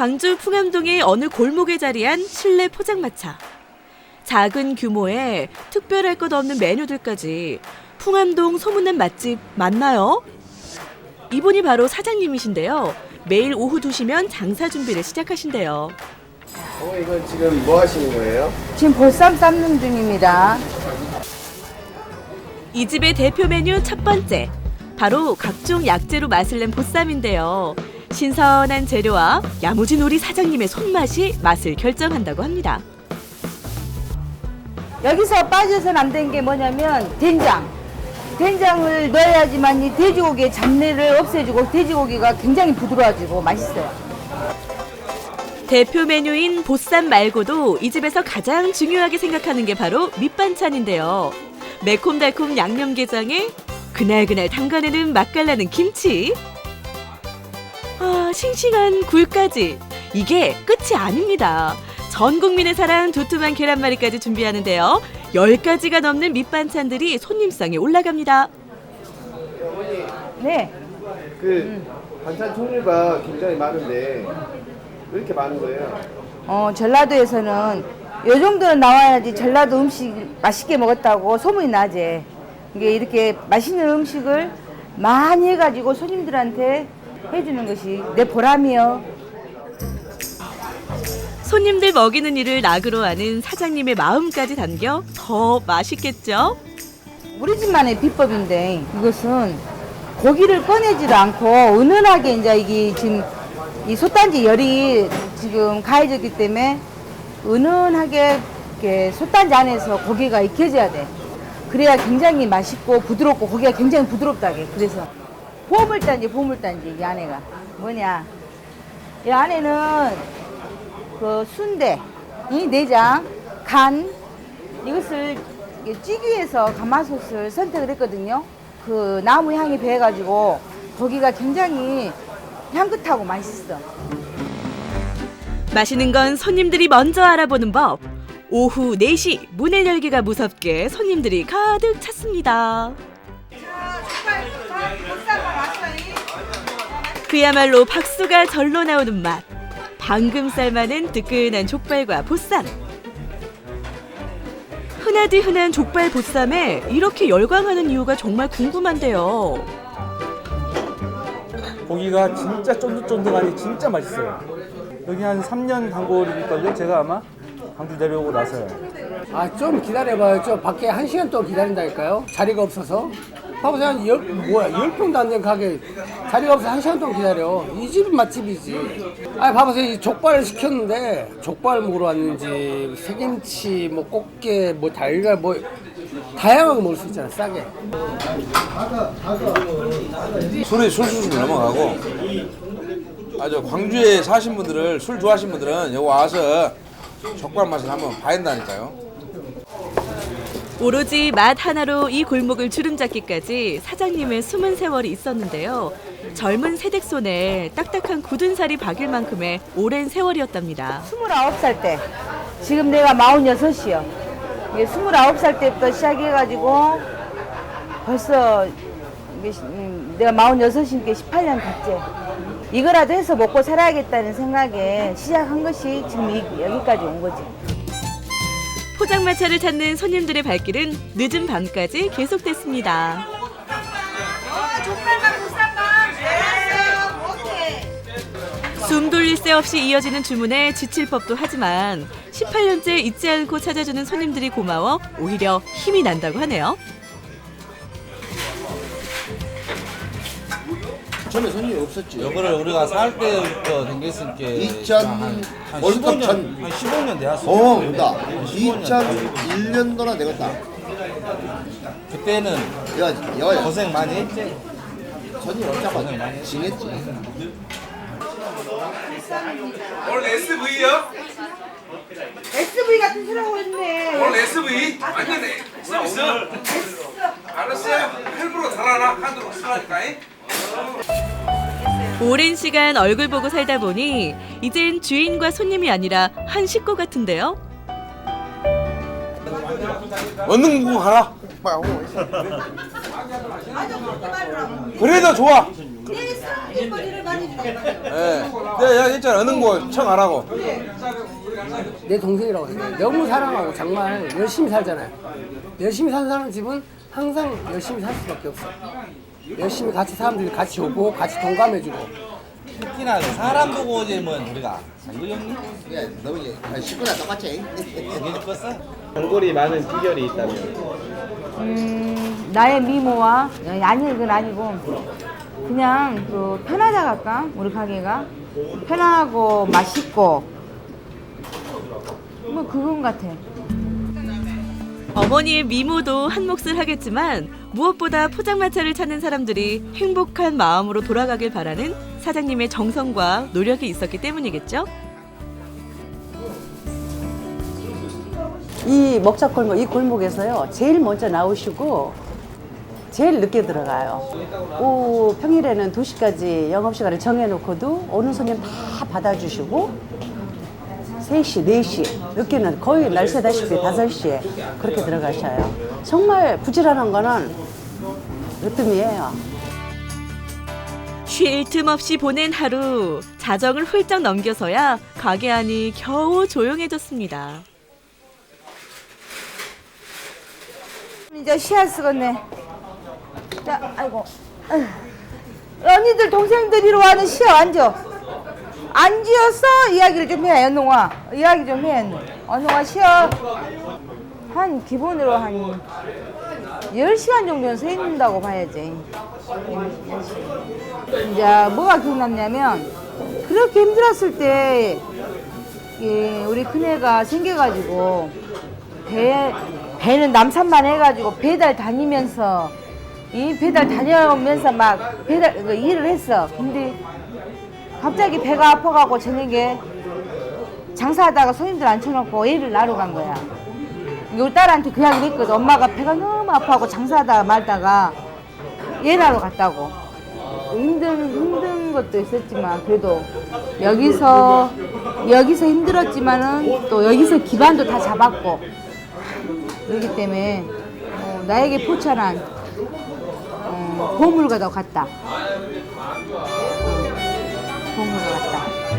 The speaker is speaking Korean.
광주 풍암동의 어느 골목에 자리한 실내 포장마차. 작은 규모에 특별할 것 없는 메뉴들까지 풍암동 소문난 맛집 맞나요? 이분이 바로 사장님이신데요. 매일 오후 2시면 장사 준비를 시작하신대요. 어, 이건 지금 뭐 하시는 거예요? 지금 보쌈 삶는 중입니다. 이 집의 대표 메뉴 첫 번째. 바로 각종 약재로 맛을 낸 보쌈인데요. 신선한 재료와 야무진 우리 사장님의 손맛이 맛을 결정한다고 합니다. 여기서 빠져서는 안 되는 게 뭐냐면 된장. 된장을 넣어야지만 이 돼지고기의 잡내를 없애주고 돼지고기가 굉장히 부드러워지고 맛있어요. 대표 메뉴인 보쌈 말고도 이 집에서 가장 중요하게 생각하는 게 바로 밑반찬인데요. 매콤달콤 양념게장에 그날그날 담가내는 맛깔나는 김치. 아, 싱싱한 굴까지. 이게 끝이 아닙니다. 전 국민의 사랑 두툼한 계란말이까지 준비하는데요. 10가지가 넘는 밑반찬들이 손님상에 올라갑니다. 네. 그 반찬 종류가 굉장히 많은데 왜 이렇게 많은 거예요? 어, 전라도에서는 요 정도는 나와야지 전라도 음식 맛있게 먹었다고 소문이 나지. 이게 이렇게 맛있는 음식을 많이 해가지고 손님들한테 해주는 것이 내 보람이요. 손님들 먹이는 일을 낙으로 하는 사장님의 마음까지 담겨 더 맛있겠죠? 우리 집만의 비법인데 이것은 고기를 꺼내지도 않고 은은하게 이제 이게 지금 이 솥단지 열이 지금 가해졌기 때문에 은은하게 이렇게 솥단지 안에서 고기가 익혀져야 돼. 그래야 굉장히 맛있고 부드럽고 고기가 굉장히 부드럽다게. 그래서 보물단지 보물단지 이 안에가 뭐냐? 이 안에는 그 순대, 이 내장, 간 이것을 이게 찌기 위해서 가마솥을 선택을 했거든요. 그 나무 향이 배해가지고 고기가 굉장히 향긋하고 맛있어. 마시는 건 손님들이 먼저 알아보는 법. 오후 4시 문을 열기가 무섭게 손님들이 가득 찼습니다. 그야말로 박수가 절로 나오는 맛. 방금 삶아낸 뜨끈한 족발과 보쌈. 흔하디 흔한 족발 보쌈에 이렇게 열광하는 이유가 정말 궁금한데요. 고기가 진짜 쫀득쫀득하니 진짜 맛있어요. 여기 한 3년 단골이니까요. 제가 아마 광주 내려오고 나서요. 아 좀 기다려봐요. 저 밖에 한 시간 동안 기다린다니까요. 자리가 없어서. 봐보세요. 한 열, 뭐야, 열 평도 안된 가게. 자리가 없어서 한 시간 동안 기다려. 이 집은 맛집이지. 아, 봐보세요. 이 족발을 시켰는데, 족발 먹으러 왔는지, 새김치, 뭐, 꽃게, 뭐, 달걀, 뭐, 다양하게 먹을 수 있잖아, 싸게. 술이 술술 넘어가고 아주 광주에 사신 분들을 술 좋아하시는 분들은 여기 와서 족발 맛을 한번 봐야 된다니까요. 오로지 맛 하나로 이 골목을 주름잡기까지 사장님의 숨은 세월이 있었는데요. 젊은 세댁 손에 딱딱한 굳은 살이 박일 만큼의 오랜 세월이었답니다. 29살 때, 지금 내가 46이요. 이게 29살 때부터 시작해가지고 벌써 음, 내가 46이니까 18년 됐지. 이거라도 해서 먹고 살아야겠다는 생각에 시작한 것이 지금 이- 여기까지 온 거지. 포장마차를 찾는 손님들의 발길은 늦은 밤까지 계속됐습니다. 숨 돌릴 새 없이 이어지는 주문에 지칠 법도 하지만 18년째 잊지 않고 찾아주는 손님들이 고마워 오히려 힘이 난다고 하네요. 처음에 손님이 없었지. 이거를 우리가 살 때부터 게2000 한, 한 월드컵 15년, 전- 한 15년 되었어. 어, 온다. 2001년도나 되겠다. 그때는 야, 야, 고생 많이 했지. 손님 없자마자 징했지. SV 같은 소리 하고 있네. 오늘 SV 완전 서비스 알았어요 할부로 달아라 한도로 쓰라니까 잉? 오랜 시간 얼굴 보고 살다 보니 이젠 주인과 손님이 아니라 한 식구 같은데요. 얻는 거 가라. 그래도 좋아. 예. 내가 얘기했잖아. 은흥고 청안 하고. 내 동생이라고 생각해. 너무 사랑하고 정말 열심히 살잖아요. 열심히 사는 사람 집은 항상 열심히 살 수밖에 없어. 열심히 같이 사람들이 같이 오고 같이 동감해주고. 특히나 사람 보고 오지면 우리가 장구 형님 야, 너무 이제 식구나 똑같지. 이게 죽었어? 단골이 많은 비결이 있다면 음, 나의 미모와 아니 그건 아니고 그냥 그 편하다 할까 우리 가게가 편하고 맛있고 뭐 그건 같아. 어머니의 미모도 한 몫을 하겠지만 무엇보다 포장마차를 찾는 사람들이 행복한 마음으로 돌아가길 바라는 사장님의 정성과 노력이 있었기 때문이겠죠? 이 먹자골목 이 골목에서요 제일 먼저 나오시고 제일 늦게 들어가요. 오후 평일에는 2시까지 영업시간을 정해놓고도 오는 손님 다 받아주시고 3시, 4시 늦게는 거의 날 새다시피 5시에 그렇게 들어가셔요. 정말 부지런한 거는 으뜸이에요. 쉴 틈 없이 보낸 하루 자정을 훌쩍 넘겨서야 가게 안이 겨우 조용해졌습니다. 이제 씨앗 쓰겠네. 자, 아이고. 아휴. 언니들 동생들이로 와는 씨앗 앉아. 앉아서 이야기를 좀 해, 연동아. 이야기 좀 해. 연동아 씨앗 한 기본으로 한 10시간 정도는 서 있는다고 봐야지. 이제 뭐가 기억났냐면 그렇게 힘들었을 때이 우리 큰애가 생겨가지고 배 배는 남산만 해가지고 배달 다니면서 이 배달 다녀오면서 막 배달 그 일을 했어. 근데 갑자기 배가 아파가고 저녁에 장사하다가 손님들 앉혀놓고 애를 낳으러 간 거야. 우리 딸한테 그 이야기를 했거든. 엄마가 배가 너무 아파하고 장사하다가 말다가 애 낳으러 갔다고. 힘든 힘든 것도 있었지만 그래도 여기서 여기서 힘들었지만은 또 여기서 기반도 다 잡았고 그렇기 때문에 어, 나에게 포천한 어, 보물과도 같다. 어, 보물과 같다.